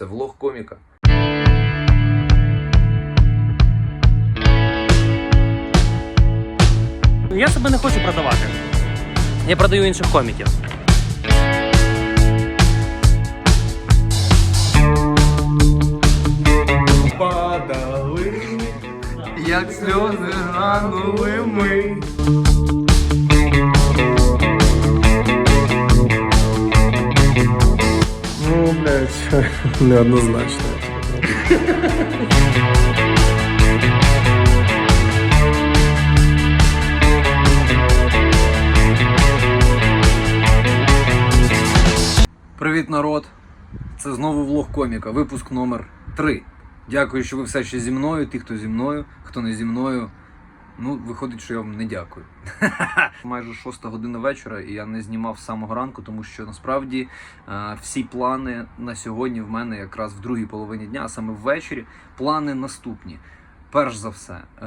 Це влог коміка. Я себе не хочу продавати. Я продаю інших коміків. Падали, як сльози ранули ми. Ну, неоднозначно. Привіт, народ! Це знову влог коміка, випуск номер 3. Дякую, що ви все ще зі мною. Ті, хто зі мною, хто не зі мною. Ну, виходить, що я вам не дякую. Майже шоста година вечора, і я не знімав з самого ранку, тому що насправді е, всі плани на сьогодні в мене якраз в другій половині дня, а саме ввечері, плани наступні. Перш за все, е,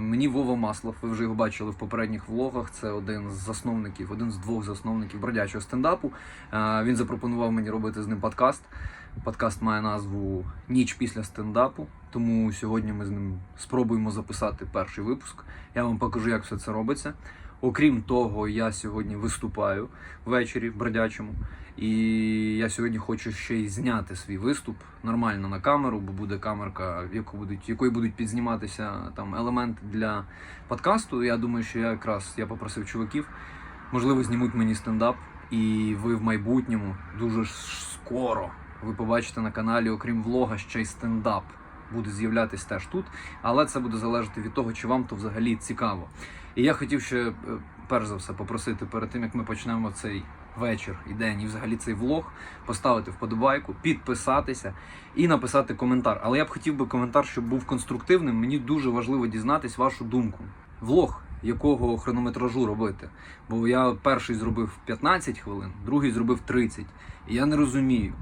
мені Вова Маслов, ви вже його бачили в попередніх влогах. Це один з засновників, один з двох засновників бродячого стендапу. Е, він запропонував мені робити з ним подкаст. Подкаст має назву Ніч після стендапу. Тому сьогодні ми з ним спробуємо записати перший випуск. Я вам покажу, як все це робиться. Окрім того, я сьогодні виступаю ввечері в бродячому. І я сьогодні хочу ще й зняти свій виступ нормально на камеру, бо буде камерка, яку будуть, якої будуть підзніматися там елементи для подкасту. Я думаю, що я якраз я попросив чуваків, можливо, знімуть мені стендап, і ви в майбутньому дуже скоро ви побачите на каналі, окрім влога, ще й стендап буде з'являтись теж тут. Але це буде залежати від того, чи вам то взагалі цікаво. І я хотів ще е, перш за все попросити перед тим, як ми почнемо цей вечір і день, і взагалі цей влог, поставити вподобайку, підписатися і написати коментар. Але я б хотів би коментар, щоб був конструктивним. Мені дуже важливо дізнатись вашу думку. Влог, якого хронометражу робити. Бо я перший зробив 15 хвилин, другий зробив 30. І я не розумію.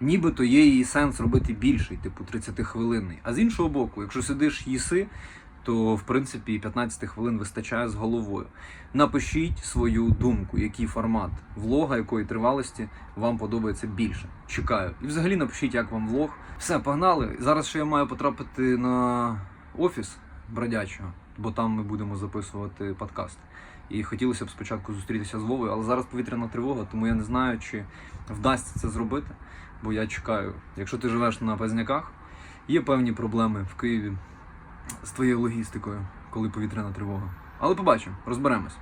Нібито є її сенс робити більший, типу 30-хвилинний. А з іншого боку, якщо сидиш їси, то в принципі 15 хвилин вистачає з головою. Напишіть свою думку, який формат влога, якої тривалості вам подобається більше. Чекаю. І взагалі напишіть, як вам влог. Все, погнали. Зараз ще я маю потрапити на офіс бродячого, бо там ми будемо записувати подкаст. І хотілося б спочатку зустрітися з Вовою, але зараз повітряна тривога, тому я не знаю, чи вдасться це зробити. Бо я чекаю, якщо ти живеш на Пазняках, є певні проблеми в Києві з твоєю логістикою, коли повітряна тривога. Але побачимо, розберемось.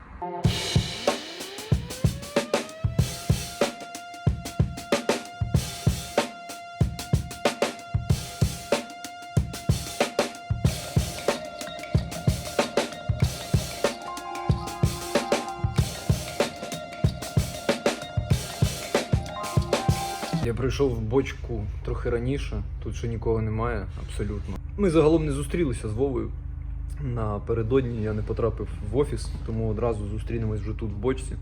Я прийшов в бочку трохи раніше, тут ще нікого немає, абсолютно. Ми загалом не зустрілися з Вовою. Напередодні я не потрапив в офіс, тому одразу зустрінемось вже тут в бочці.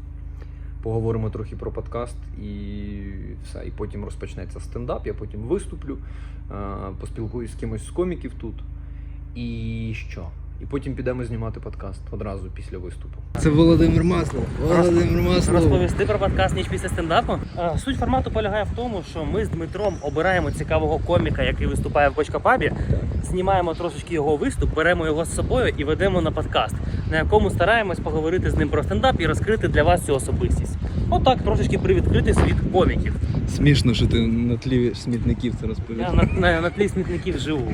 Поговоримо трохи про подкаст і все. І потім розпочнеться стендап, я потім виступлю, е, поспілкуюсь з кимось з коміків тут. І що? І потім підемо знімати подкаст одразу після виступу. Це Володимир Маслов. Володимир Маслов. Розповісти про подкаст ніч після стендапу. Суть формату полягає в тому, що ми з Дмитром обираємо цікавого коміка, який виступає в Бочка Пабі, знімаємо трошечки його виступ, беремо його з собою і ведемо на подкаст, на якому стараємось поговорити з ним про стендап і розкрити для вас цю особистість. Отак трошечки привідкрити світ коміків. Смішно, що ти на тлі смітників це Я на, на, на тлі смітників живу.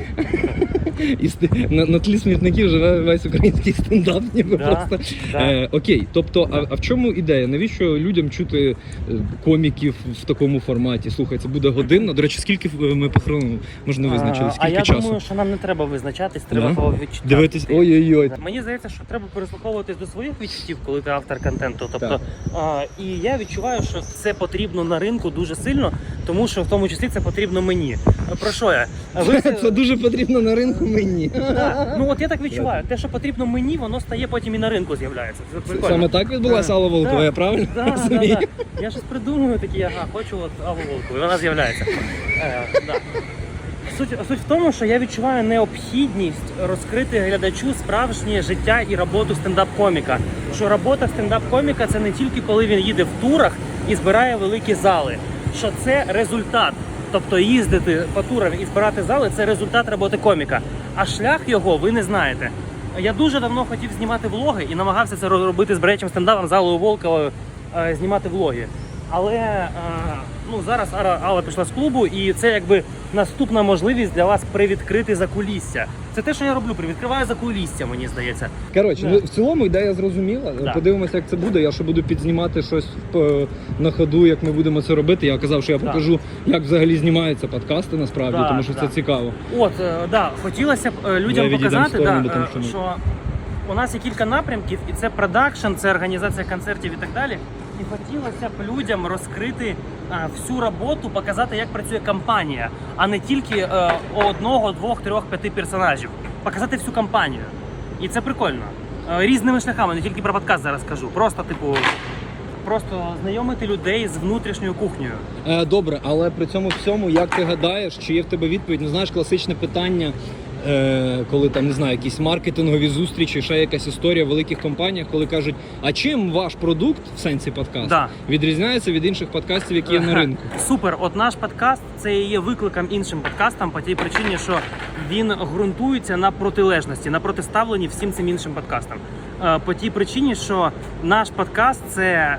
І сти- на, на тлі смітників живе весь український стендап, ніби Да, просто. да. Е, окей, тобто, а, а в чому ідея? Навіщо людям чути е, коміків в такому форматі? Слухай, це буде година. До речі, скільки е, ми по хрону може не Скільки а я часу? думаю, що нам не треба визначатись, треба Да? відчуттям. Дивитись, ой-ой-ой. Мені здається, що треба прислуховуватись до своїх відчуттів, коли ти автор контенту. Тобто, Так. а, і я відчуваю, що це потрібно на ринку дуже сильно, тому що в тому числі це потрібно мені. Про що я? А Ви Це дуже потрібно на ринку мені. Да. Ну от я так відчуваю. Те, що потрібно мені, воно стає потім і на ринку з'являється. Це прикольно. Саме так відбулася Алла Волкова, я правильно Да, да, розумію? да. Я щось придумую такі, ага, хочу от Аву Волкову, і вона з'являється. Е, да. Суть, суть в тому, що я відчуваю необхідність розкрити глядачу справжнє життя і роботу стендап-коміка. Що робота стендап-коміка це не тільки коли він їде в турах і збирає великі зали. Що це результат. Тобто їздити по турам і збирати зали це результат роботи коміка. А шлях його ви не знаєте. Я дуже давно хотів знімати влоги і намагався це робити з бречем стендапом залою Волковою, е, знімати влоги. Але е, ну, зараз Алла пішла з клубу, і це якби наступна можливість для вас привідкрити закулісся. Це те, що я роблю, привідкриваю закулісся, мені здається. Коротше, ну, в цілому ідея зрозуміла. Да. Подивимося, як це буде. Я ще буду підзнімати щось е, на ходу, як ми будемо це робити. Я казав, що я покажу, як взагалі знімаються подкасти насправді, Да, тому що да. це цікаво. От, е, да, хотілося б е, людям Я відійдем в показати, сторону, да, тому е, що ми- що у нас є кілька напрямків, і це продакшн, це організація концертів і так далі. Хотілося б людям розкрити е, всю роботу, показати, як працює компанія, а не тільки е, одного, двох, трьох, п'яти персонажів. Показати всю компанію. І це прикольно. Е, Різними шляхами, не тільки про подкаст зараз кажу. Просто, типу, просто знайомити людей з внутрішньою кухнею. Добре, але при цьому всьому, як ти гадаєш, чи є в тебе відповідь? Ну знаєш, класичне питання, коли там не знаю, якісь маркетингові зустрічі, ще якась історія в великих компаніях, коли кажуть, а чим ваш продукт в сенсі подкаст Да. відрізняється від інших подкастів, які є на ринку? Супер. От наш подкаст це є викликом іншим подкастам по тій причині, що він ґрунтується на протилежності, на протиставленні всім цим іншим подкастам. Е, По тій причині, що наш подкаст це.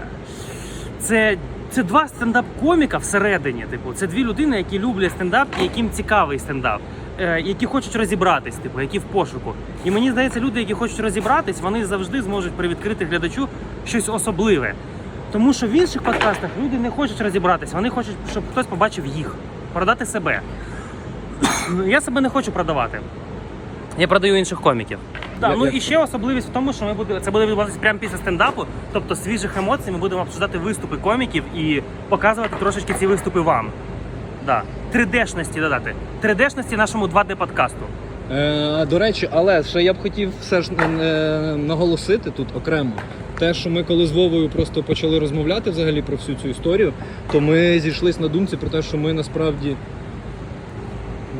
це це два стендап-коміка всередині. Типу, це дві людини, які люблять стендап і яким цікавий стендап, е, які хочуть розібратись, типу, які в пошуку. І мені здається, люди, які хочуть розібратись, вони завжди зможуть привідкрити глядачу щось особливе. Тому що в інших подкастах люди не хочуть розібратися, вони хочуть, щоб хтось побачив їх, продати себе. Я себе не хочу продавати. Я продаю інших коміків. Да, Я- ну я- і ще особливість в тому, що ми буде, це буде відбуватися прямо після стендапу, тобто свіжих емоцій, ми будемо обсуждати виступи коміків і показувати трошечки ці виступи вам. Да. 3D-шності додати. 3D-шності нашому 2D подкасту. Е, до речі, але ще я б хотів все ж е, наголосити тут окремо. Те, що ми коли з Вовою просто почали розмовляти взагалі про всю цю історію, то ми зійшлися на думці про те, що ми насправді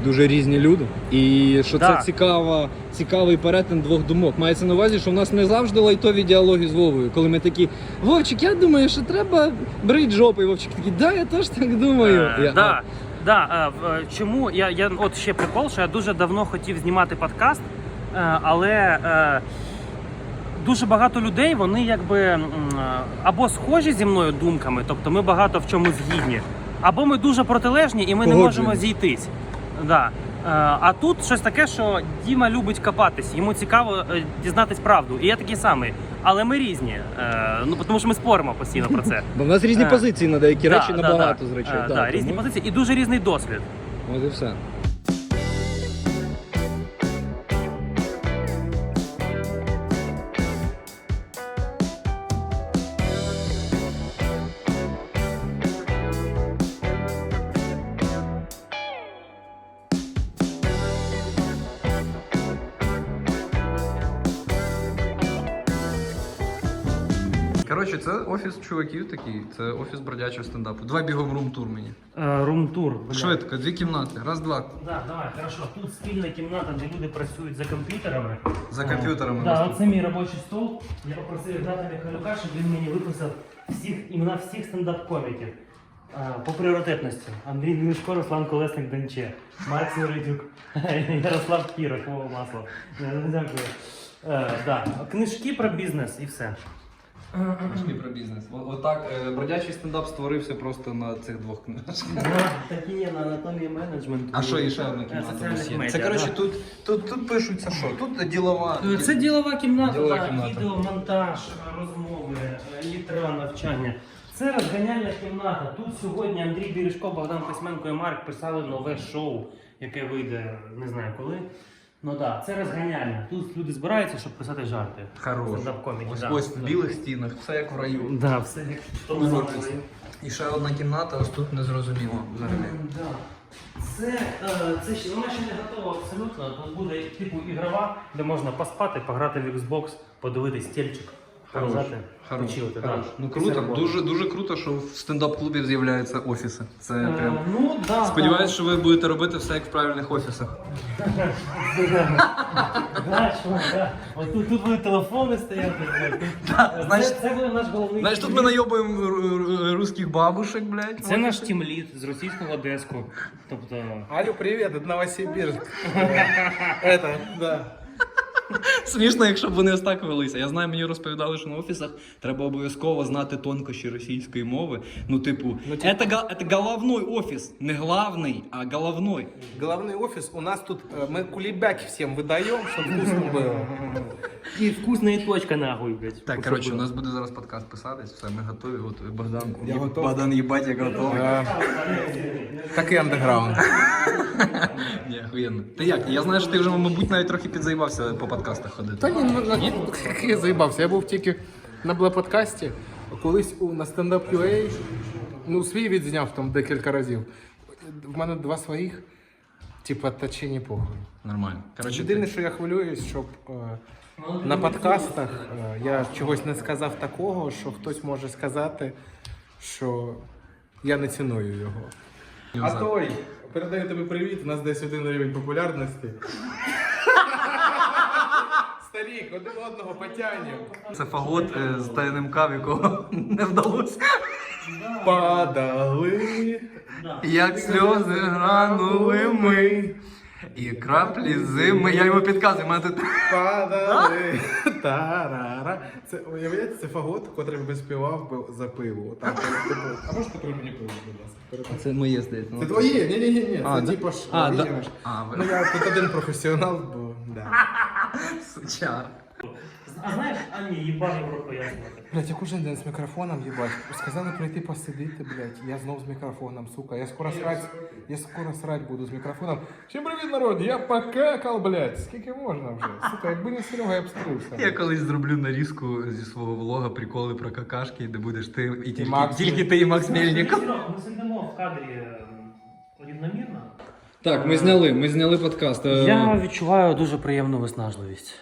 дуже різні люди. І що Да. це цікава, цікавий перетин двох думок. Мається на увазі, що в нас не завжди лайтові діалоги з Вовою. Коли ми такі, Вовчик, я думаю, що треба брить жопу. І Вовчик такий, да, я теж так думаю. Е, Я, да, да, е, е, чому я, я от ще прикол, що я дуже давно хотів знімати подкаст, е, але е, дуже багато людей вони якби е, або схожі зі мною думками, тобто ми багато в чому згідні, або ми дуже протилежні і ми не можемо зійтись. Да. Е, А тут щось таке, що Діма любить копатись, йому цікаво е, дізнатись правду. І я такий самий. Але ми різні. Е, Ну тому що ми споримо постійно про це. Бо в нас різні позиції на деякі речі набагато з речей. Да, різні позиції і дуже різний досвід. От і все. Коротше, це офіс чуваків такий, це офіс бродячого стендапу. Два бігом рум тур мені. Румтур. Швидко, дві кімнати. Раз, два. Да, давай, хорошо. Тут спільна кімната, де люди працюють за комп'ютерами. За комп'ютерами. Да, наступ. оце мій робочий стол. Я попросив Ігната Михайлюка, щоб він мені виписав всіх імена всіх стендап-коміків. А, По пріоритетності. Андрій Гнишко, Руслан Колесник Денче, Марк Сиридюк, Ярослав Кіров, Вова Маслов. Е, Дякую. Е, да. Книжки про бізнес і все. Книжки про бізнес. О- Отак е, бродячий стендап створився просто на цих двох книжках. Такі є на анатомії менеджменту. А що, і ще одна Е, кімната соціальних нас є? медіа, Це коротше, да. тут, тут, тут пишуться що? Тут ділова. Е, Це ділова кімната, Ділова кімната. відео, монтаж, розмови, е, літера навчання. Це розганяльна кімната. Тут сьогодні Андрій Бірішко, Богдан Косьменко і Марк писали нове шоу, яке вийде не знаю коли. Ну так, це розганяльна. Тут люди збираються, щоб писати жарти. Хорош. Стендап-коміки, Ось да. ось в білих стінах, все як в раю. Да, все як в тому Ну. І ще одна кімната, ось тут незрозуміло взагалі. Да. Це, е, це ще, вона ще не готова абсолютно. Тут буде типу ігрова, де можна поспати, пограти в Xbox, подивитись стільчик. показати. Хорош, Почилити, хорош. да. Ну Після круто, роботи. дуже дуже круто, що в стендап-клубі з'являються офіси. Це Е, прям. Ну, да, Сподіваюсь, що ви будете робити все як в правильних офісах. Да, чувак, да. От тут, тут будуть телефони стояти. блядь. Це, знаєш- це буде наш головний. Знаєш, тут ми тімлід. найобуємо ру- ру- русських бабушек, блядь. Це наш тімлід з російського деску. Тобто. Алю, привет, это Новосибирск. Это, да. Смішно, якщо б вони ось так велися. Я знаю, мені розповідали, що на офісах треба обов'язково знати тонкощі російської мови. Ну, типу, це, га- це головний офіс, не главний, а головний. Главный офис, у нас тут, э, мы кулебяки всем выдаем, чтобы вкусно было. І вкусна і точка нахуй, блядь. Так, коротше, у нас буде зараз подкаст писатись, все, ми готові. От Богдан, Я Є- готов. Богдан їбать, як готовий. Э, Так и андеграунд. Ні, охуєнно. Ти як? Я знаю, що ти вже, мабуть, навіть трохи підзаїбався по подкастах ходити. Та ні, ну, ну, я заїбався. Я був тільки на бле-подкасті, колись у, на стендап UA, ну, свій відзняв там декілька разів. В мене два своїх, типа, та чи не похуй. Нормально. Коротше, Єдине, ти... що я хвилююсь, щоб е, на подкастах е, я чогось не сказав такого, що хтось може сказати, що я не ціную його. А той, передаю тобі привіт, у нас десь один рівень популярності. Старік, один одного потягнемо. Це фагот е, з ТНМК, в якого не вдалося. Падали, Як сльози гранули ми. І краплі зими. Я йому підказую, мене тут. падали. Тарара. Це уявляєте, це фагот, котрий би співав би за пиво. Типу, а можете при мені пиво, будь ласка? Передати? Це моє здається. Це твоє? Ні, ні, ні, ні. А, Це да? типу ж. А, да. розумієш? А, ви- Ну я тут один професіонал, бо. Сучар. А знаєш, Ані, їбав його пояснювати. Блять, я кожен день з мікрофоном їбать. Сказали прийти посидіти, блять. Я знов з мікрофоном, сука. Я скоро срать, я скоро срать буду з мікрофоном. Всім привіт, народ, я покакав, блять. Скільки можна вже? Сука, якби не Серега, я б стрився. Я колись зроблю нарізку зі свого влога приколи про какашки, де будеш ти і тільки, Макс тільки ти і Макс Мельников. Ми сидимо в кадрі е, рівномірно. Так, ми зняли, ми зняли подкаст. Е, Я відчуваю дуже приємну виснажливість.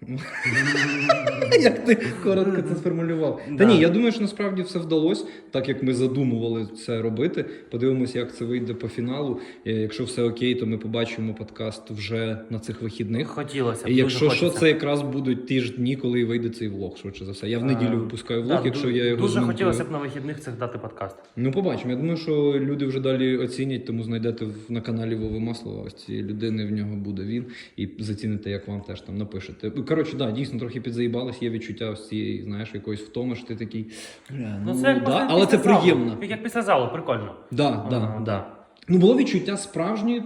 Як ти коротко це сформулював? Та ні, я думаю, що насправді все вдалося, так як ми задумували це робити. Подивимося, як це вийде по фіналу. Е, Якщо все окей, то ми побачимо подкаст вже на цих вихідних. Хотілося. б, І якщо що, це якраз будуть ті ж дні, коли вийде цей влог, швидше за все. Я в неділю Е, випускаю влог, якщо я його Дуже хотілося б на вихідних цих дати подкаст. Ну, побачимо. Я думаю, що люди вже далі оцінять, тому знайдете на каналі Вови Маслова. Ось цієї людини в нього буде він, і заціните, як вам теж там напишете. Коротше, да, дійсно трохи підзаїбалось, є відчуття ось цієї, знаєш, якоїсь втоми, що ти такий. «Бля, Ну, це як да, після- але це залу. приємно. Як після залу, прикольно. Да, да, Ага, да. Ну, було відчуття справжньої.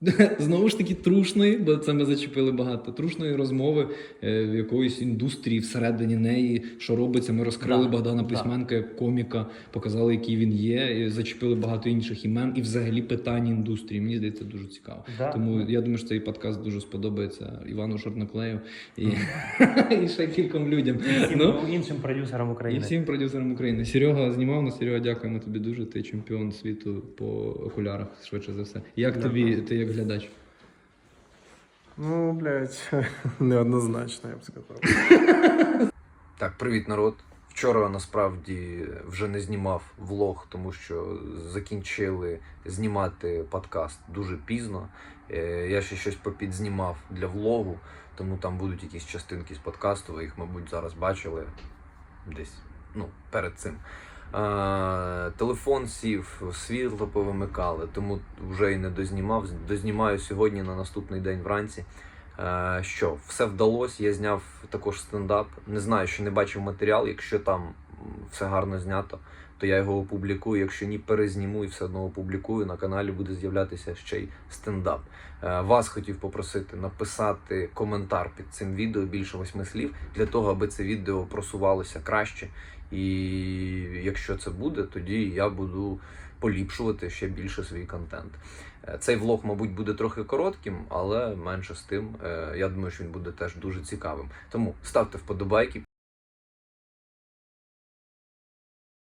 Знову ж таки, трушної, бо це ми зачепили багато. Трушної розмови е, в якоїсь індустрії всередині неї, що робиться. Ми розкрили Да, Богдана да. Письменка як коміка, показали, який він є, і зачепили багато інших імен і взагалі питань індустрії. Мені здається, дуже цікаво. Да. Тому я думаю, що цей подкаст дуже сподобається Івану Шорноклею і, і ще кільком людям. Всім Ну, іншим продюсерам і України. всім продюсерам України. Серега знімав на Серега, дякуємо тобі дуже. Ти чемпіон світу по окулярах, швидше за все. Як тобі, ти як глядач? Ну, блять, неоднозначно, я б сказав. Так, привіт, народ. Вчора насправді вже не знімав влог, тому що закінчили знімати подкаст дуже пізно. Е, Я ще щось попідзнімав для влогу, тому там будуть якісь частинки з подкасту. Ви їх, мабуть, зараз бачили десь ну, перед цим. Телефон сів, світло повимикали, тому вже і не дознімав. Дознімаю сьогодні на наступний день вранці. Що, все вдалося, я зняв також стендап. Не знаю, що не бачив матеріал. Якщо там все гарно знято, то я його опублікую. Якщо ні, перезніму і все одно опублікую. На каналі буде з'являтися ще й стендап. Вас хотів попросити написати коментар під цим відео більше восьми слів для того, аби це відео просувалося краще. І якщо це буде, тоді я буду поліпшувати ще більше свій контент. Е, Цей влог, мабуть, буде трохи коротким, але менше з тим. е, Я думаю, що він буде теж дуже цікавим. Тому ставте вподобайки,